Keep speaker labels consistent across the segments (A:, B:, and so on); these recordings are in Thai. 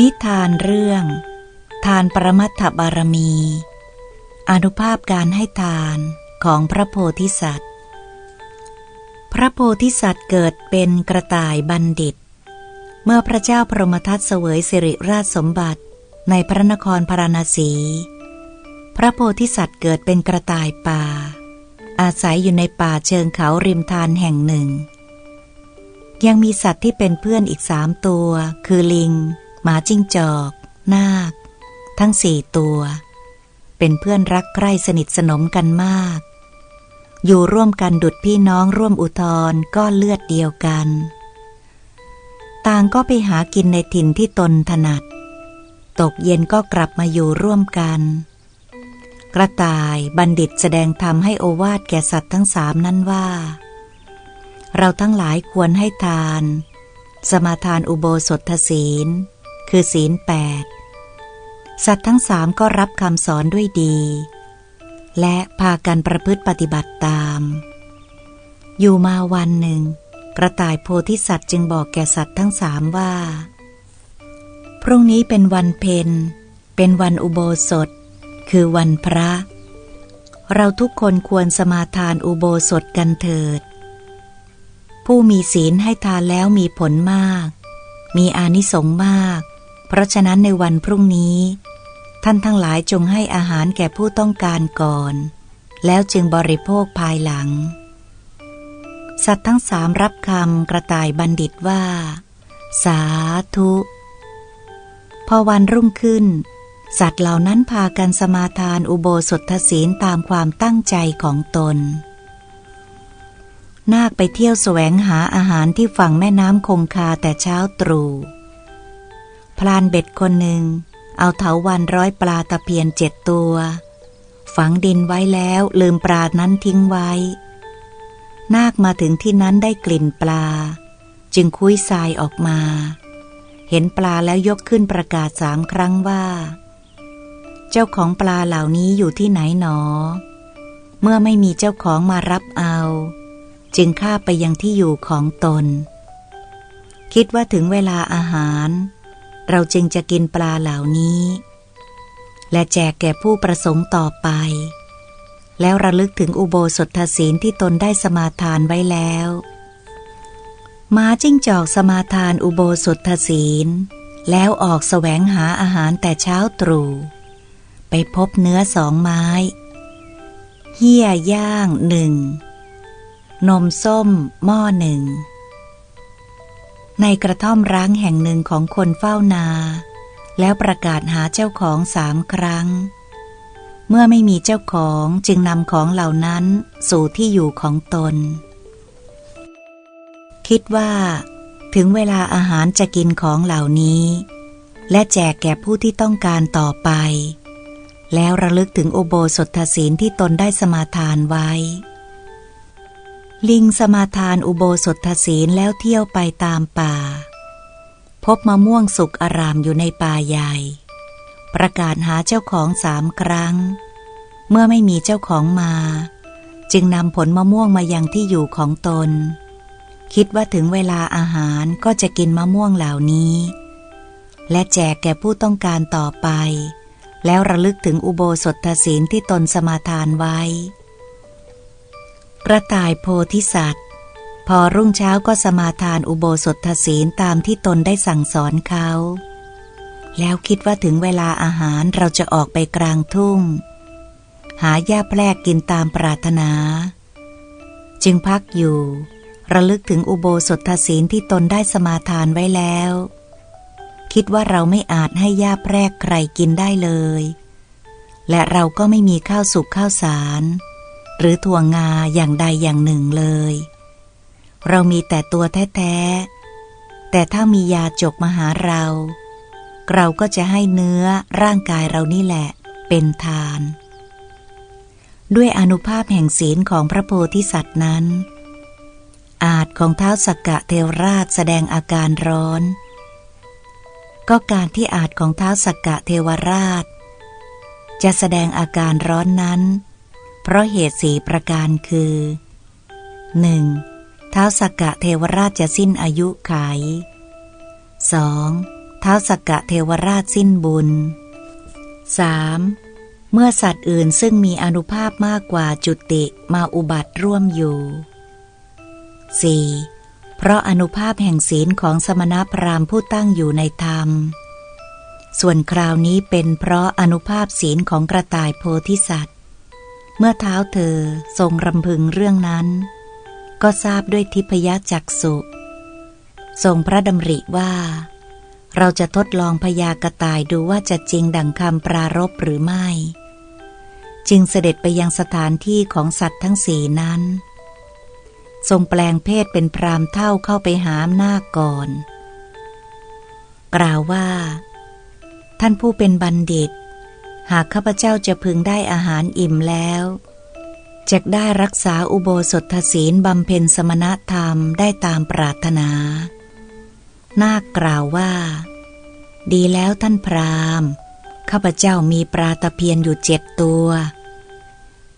A: นิทานเรื่อง ทานปรมัตถบารมี อนุภาพการให้ทานของพระโพธิสัตว์ พระโพธิสัตว์เกิดเป็นกระต่ายบัณฑิต เมื่อพระเจ้าพรหมทัตเสวยสิริราชสมบัติในพระนครพาราณสี พระโพธิสัตว์เกิดเป็นกระต่ายป่า อาศัยอยู่ในป่าเชิงเขาริมทานแห่งหนึ่ง ยังมีสัตว์ที่เป็นเพื่อนอีกสามตัว คือลิง หมาจิ้งจอก นาค ทั้งสี่ตัว เป็นเพื่อนรักใคร่สนิทสนมกันมาก อยู่ร่วมกันดุดพี่น้องร่วมอุทธรก้อนเลือดเดียวกัน ต่างก็ไปหากินในถิ่นที่ตนถนัด ตกเย็นก็กลับมาอยู่ร่วมกัน กระต่ายบัณฑิตแสดงธรรมให้โอวาทแก่สัตว์ทั้งสามนั้นว่า เราทั้งหลายควรให้ทานสมาทานอุโบสถศีล คือศีลแปดสัตว์ทั้งสามก็รับคำสอนด้วยดี และพากันประพฤติปฏิบัติตาม อยู่มาวันหนึ่ง กระต่ายโพธิสัตว์จึงบอกแก่สัตว์ทั้งสามว่า พรุ่งนี้เป็นวันเพ็ญเป็นวันอุโบสถ คือวันพระ เราทุกคนควรสมาทานอุโบสถกันเถิด ผู้มีศีลให้ทานแล้วมีผลมาก มีอานิสงส์มาก ราะฉะนั้นในวันพรุ่งนี้ ท่านทั้งหลายจงให้อาหารแก่ผู้ต้องการก่อน แล้วจึงบริโภคภายหลัง สัตว์ทั้งสามรับคำกระต่ายบัณฑิตว่า สาธุ พอวันรุ่งขึ้น สัตว์เหล่านั้นพากันสมาทานอุโบสถศีลตามความตั้งใจของตนนาคไปเที่ยวแสวงหาอาหารที่ฝั่งแม่น้ำคงคาแต่เช้าตรู่ พลานเบ็ดคนหนึ่ง เอาเถาวันร้อยปลาตะเพียนเจ็ดตัว ฝังดินไว้แล้วลืมปลานั้นทิ้งไว้ นาคมาถึงที่นั้นได้กลิ่นปลา จึงคุ้ยทรายออกมา เห็นปลาแล้วยกขึ้นประกาศสามครั้งว่า เจ้าของปลาเหล่านี้อยู่ที่ไหนหนอ เมื่อไม่มีเจ้าของมารับเอา จึงข้าไปยังที่อยู่ของตน คิดว่าถึงเวลาอาหาร เราจึงจะกินปลาเหล่านี้ และแจกแก่ผู้ประสงค์ต่อไป แล้วระลึกถึงอุโบสถศีลที่ตนได้สมาทานไว้แล้วม้าจิ้งจอกสมาทานอุโบสถศีล แล้วออกแสวงหาอาหารแต่เช้าตรู่ไปพบเนื้อสองไม้ เหี้ยย่างหนึ่ง นมส้มหม้อหนึ่ง ในกระท่อมร้างแห่งหนึ่งของคนเฝ้านา แล้วประกาศหาเจ้าของสามครั้ง เมื่อไม่มีเจ้าของจึงนำของเหล่านั้นสู่ที่อยู่ของตน คิดว่า ถึงเวลาอาหารจะกินของเหล่านี้ และแจกแก่ผู้ที่ต้องการต่อไป แล้วระลึกถึงโอโบสถศีลที่ตนได้สมาทานไว้ ลิงสมาทานอุโบสถศีลแล้วเที่ยวไปตามป่า พบมะม่วงสุกอารามอยู่ในป่าใหญ่ ประกาศหาเจ้าของสามครั้ง เมื่อไม่มีเจ้าของมา จึงนำผลมะม่วงมายังที่อยู่ของตน คิดว่าถึงเวลาอาหารก็จะกินมะม่วงเหล่านี้ และแจกแก่ผู้ต้องการต่อไป แล้วระลึกถึงอุโบสถศีลที่ตนสมาทานไว้ กระต่ายโพธิสัตว์ พอรุ่งเช้าก็สมาทานอุโบสถศีลตามที่ตนได้สั่งสอนเขา แล้วคิดว่าถึงเวลาอาหารเราจะออกไปกลางทุ่ง หาหญ้าแพรกกินตามปรารถนา จึงพักอยู่ ระลึกถึงอุโบสถศีลที่ตนได้สมาทานไว้แล้ว คิดว่าเราไม่อาจให้หญ้าแพรกใครกินได้เลย และเราก็ไม่มีข้าวสุกข้าวสาร หรือถั่วงาอย่างใดอย่างหนึ่งเลย เรามีแต่ตัวแท้ๆ แต่ถ้ามียาจกมาหาเรา เราก็จะให้เนื้อร่างกายเรานี่แหละ เป็นทาน ด้วยอนุภาพแห่งศีลของพระโพธิสัตว์นั้น อาจของเท้าสักกะเทวราชแสดงอาการร้อน ก็การที่อาจของเท้าสักกะเทวราช จะแสดงอาการร้อนนั้น เพราะเหตุสีประการคือ 1. ท้าสักกะเทวราชจะสิ้นอายุไข 2. ทท้าสักกะเทวราชสิ้นบุญ 3. เมื่อสัตว์อื่นซึ่งมีอนุภาพมากกว่าจุติมาอุบัติร่วมอยู่ 4. เพราะอนุภาพแห่งศีลของสมณพราหมณ์ผู้ตั้งอยู่ในธรรม ส่วนคราวนี้เป็นเพราะอนุภาพศีลของกระต่ายโพธิสัตว์ เมื่อเท้าเธอทรงรำพึงเรื่องนั้น ก็ทราบด้วยทิพยจักสุทรงพระดำริว่า เราจะทดลองพยากระต่ายดูว่าจะจริงดังคำปรารบหรือไม่ จึงเสด็จไปยังสถานที่ของสัตว์ทั้งสี่นั้น ทรงแปลงเพศเป็นพรามเท่าเข้าไปหามหน้าก่อน กล่าวว่า ท่านผู้เป็นบัณฑิต หากข้าพเจ้าจะพึงได้อาหารอิ่มแล้วจะได้รักษาอุโบสถศีลบำเพ็ญสมณธรรมได้ตามปรารถนา นาคกล่าวว่า ดีแล้วท่านพราหมณ์ ข้าพเจ้ามีปลาตะเพียนอยู่เจ็ดตัว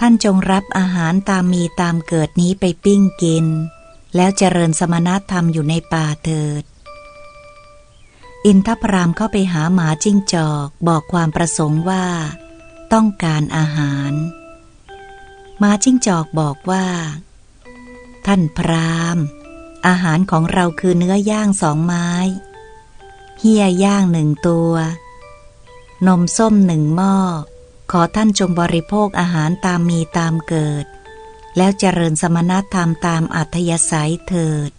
A: ท่านจงรับอาหารตามมีตามเกิดนี้ไปปิ้งกิน แล้วเจริญสมณธรรมอยู่ในป่าเถิด อินทพรามเข้าไปหาหมาจิ้งจอกบอกความประสงค์ว่า ต้องการอาหารหมาจิ้งจอกบอกว่า ท่านพรามอาหารของเราคือเนื้อย่างสองไม้ เฮียย่างหนึ่งตัว นมส้มหนึ่งหม้อ ขอท่านจงบริโภคอาหารตามมีตามเกิด แล้วเจริญสมณธรรมตามอัธยาศัยเถิด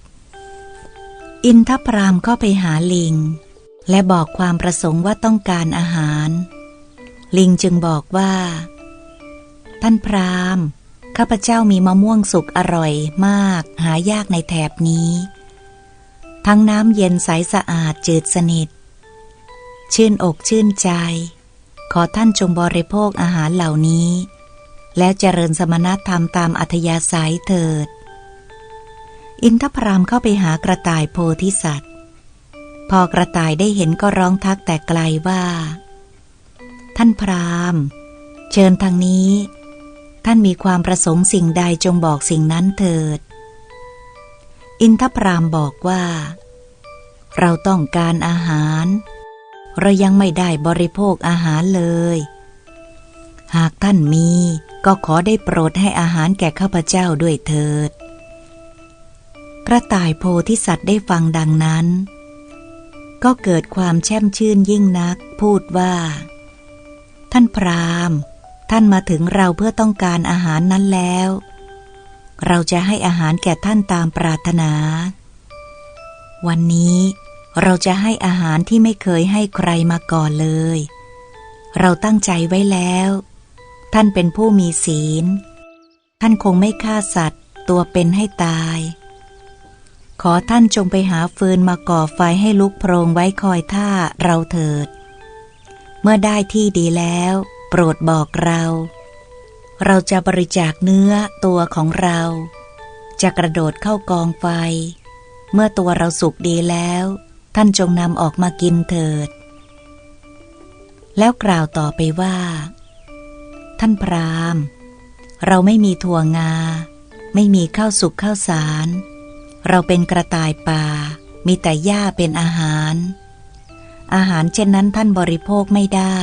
A: อินทพรามเข้าไปหาลิง และบอกความประสงค์ว่าต้องการอาหาร ลิงจึงบอกว่า ท่านพรามข้าพเจ้ามีมะม่วงสุกอร่อยมาก หายากในแถบนี้ ทั้งน้ำเย็นใสสะอาดจืดสนิท ชื่นอกชื่นใจ ขอท่านจงบริโภคอาหารเหล่านี้ แล้วเจริญสมณธรรมตามอัธยาศัยเถิด อินทพรามเข้าไปหากระต่ายโพธิสัตว์ พอกระต่ายได้เห็นก็ร้องทักแต่ไกลว่า ท่านพรามเชิญทางนี้ ท่านมีความประสงค์สิ่งใดจงบอกสิ่งนั้นเถิด อินทพรามบอกว่า เราต้องการอาหาร เรายังไม่ได้บริโภคอาหารเลย หากท่านมีก็ขอได้โปรดให้อาหารแก่ข้าพเจ้าด้วยเถิด กระต่ายโพธิสัตว์ได้ฟังดังนั้น ก็เกิดความแช่มชื่นยิ่งนัก พูดว่า ท่านพรามท่านมาถึงเราเพื่อต้องการอาหารนั้นแล้ว เราจะให้อาหารแก่ท่านตามปรารถนา วันนี้เราจะให้อาหารที่ไม่เคยให้ใครมาก่อนเลย เราตั้งใจไว้แล้ว ท่านเป็นผู้มีศีล ท่านคงไม่ฆ่าสัตว์ตัวเป็นให้ตาย ขอท่านจงไปหาฟืนมาก่อไฟให้ลุกโพรงไว้คอยท่าเราเถิด เมื่อได้ที่ดีแล้ว โปรดบอกเรา เราจะบริจาคเนื้อตัวของเรา จะกระโดดเข้ากองไฟ เมื่อตัวเราสุกดีแล้ว ท่านจงนำออกมากินเถิด แล้วกล่าวต่อไปว่า ท่านพรามเราไม่มีถั่วงา ไม่มีข้าวสุกข้าวสาร เราเป็นกระต่ายป่า มีแต่หญ้าเป็นอาหาร อาหารเช่นนั้นท่านบริโภคไม่ได้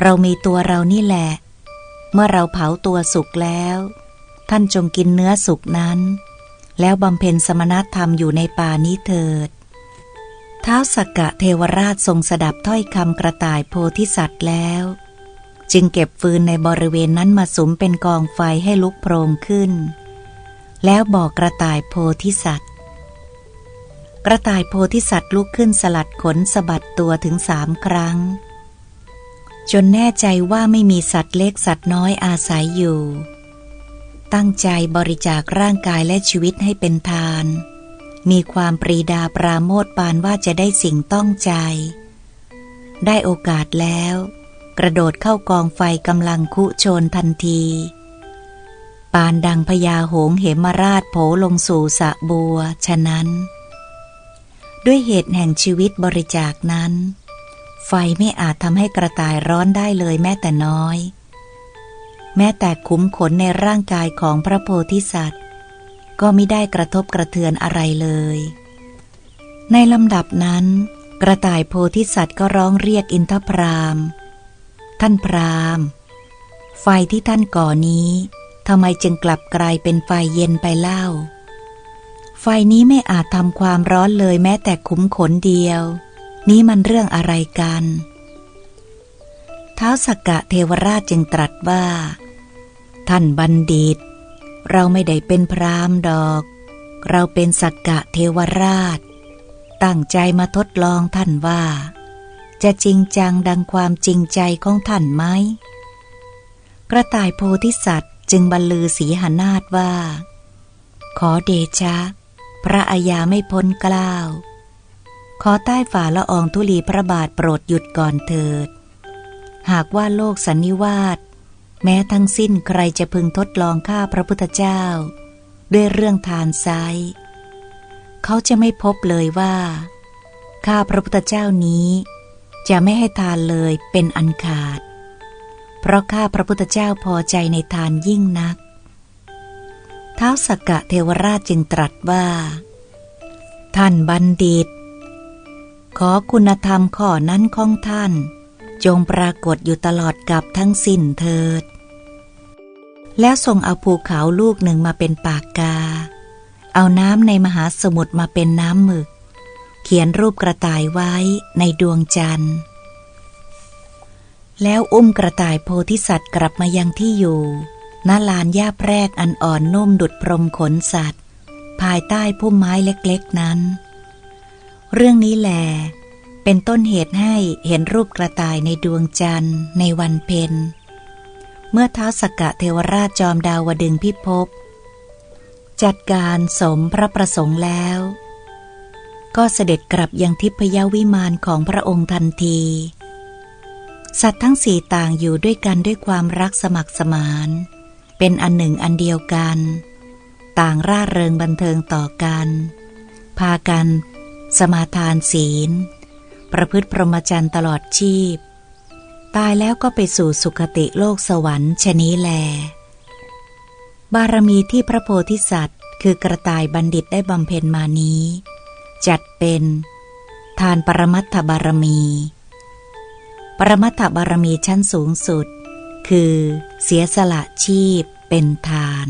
A: เรามีตัวเรานี่แหละ เมื่อเราเผาตัวสุกแล้ว ท่านจงกินเนื้อสุกนั้น แล้วบำเพ็ญสมณธรรมอยู่ในป่านี้เถิดท้าวสักกะเทวราชทรงสดับถ้อยคำกระต่ายโพธิสัตว์แล้ว จึงเก็บฟืนในบริเวณนั้นมาสุมเป็นกองไฟให้ลุกโพรงขึ้น แล้วบอกกระต่ายโพธิสัตว์ กระต่ายโพธิสัตว์ลุกขึ้นสลัดขนสะบัดตัวถึงสามครั้ง จนแน่ใจว่าไม่มีสัตว์เล็กสัตว์น้อยอาศัยอยู่ ตั้งใจบริจาคร่างกายและชีวิตให้เป็นทาน มีความปรีดาปราโมทปานว่าจะได้สิ่งต้องใจ ได้โอกาสแล้ว กระโดดเข้ากองไฟกำลังคุโชนทันทีานดังพญาหงเหมราชโผลงสู่สะบัว ฉะนั้น ด้วยเหตุแห่งชีวิตบริจาคนั้น ไฟไม่อาจทำให้กระต่ายร้อนได้เลยแม้แต่น้อย แม้แต่ขุมขนในร่างกายของพระโพธิสัตว์ ก็ไม่ได้กระทบกระเทือนอะไรเลย ในลำดับนั้น กระต่ายโพธิสัตว์ก็ร้องเรียกอินทพรามท่านพรามไฟที่ท่านก่อนี้ ทำไมจึงกลับกลายเป็นไฟเย็นไปเล่า ไฟนี้ไม่อาจทำความร้อนเลยแม้แต่ขุมขนเดียว นี้มันเรื่องอะไรกันท้าวสกกะเทวราชจึงตรัสว่า ท่านบัณฑิต เราไม่ได้เป็นพรามดอก เราเป็นสักกะเทวราช ตั้งใจมาทดลองท่านว่า จะจริงจังดังความจริงใจของท่านไหม กระต่ายโพธิสัตว์ จึงบรรลือสีหนาฏว่า ขอเดชะ พระอาญาไม่พ้นกล้าวขอใต้ฝ่าละอองธุลีพระบาทโปรดหยุดก่อนเถิด หากว่าโลกสันนิวาสแม้ทั้งสิ้นใครจะพึงทดลองฆ่าพระพุทธเจ้า ด้วยเรื่องทานไซเขาจะไม่พบเลยว่าข้าพระพุทธเจ้านี้ จะไม่ให้ทานเลยเป็นอันขาด เพราะข้าพระพุทธเจ้าพอใจในทานยิ่งนัก ท้าวสกกะเทวราชจึงตรัสว่า ท่านบัณฑิต ขอคุณธรรมข้อนั้นของท่าน จงปรากฏอยู่ตลอดกับทั้งสิ้นเถิด แล้วส่งเอาภูเขาลูกหนึ่งมาเป็นปากกา เอาน้ำในมหาสมุทรมาเป็นน้ำหมึก เขียนรูปกระต่ายไว้ในดวงจันทร์ แล้วอุ้มกระต่ายโพธิสัตว์กลับมายังที่อยู่ณลานหญ้าแพรกอันอ่อนนุ่มดุดพรมขนสัตว์ ภายใต้พุ่มไม้เล็กๆนั้น เรื่องนี้แหลเป็นต้นเหตุให้เห็นรูปกระต่ายในดวงจันทร์ในวันเพ็ญ เมื่อท้าวสกกะเทวราชจอมดาวดึงพิภพจัดการสมพระประสงค์แล้ว ก็เสด็จกลับยังทิพยวิมานของพระองค์ทันที สัตว์ทั้งสี่ต่างอยู่ด้วยกันด้วยความรักสมัครสมาน เป็นอันหนึ่งอันเดียวกัน ต่างร่าเริงบันเทิงต่อกัน พากัน สมาทานศีล ประพฤติพรหมจรรย์ตลอดชีพ ตายแล้วก็ไปสู่สุคติโลกสวรรค์ชนี้แล บารมีที่พระโพธิสัตว์ คือกระต่ายบัณฑิตได้บำเพ็ญมานี้ จัดเป็น ทานปรมัตถบารมี ปรมัตถบารมีชั้นสูงสุด คือเสียสละชีพเป็นทาน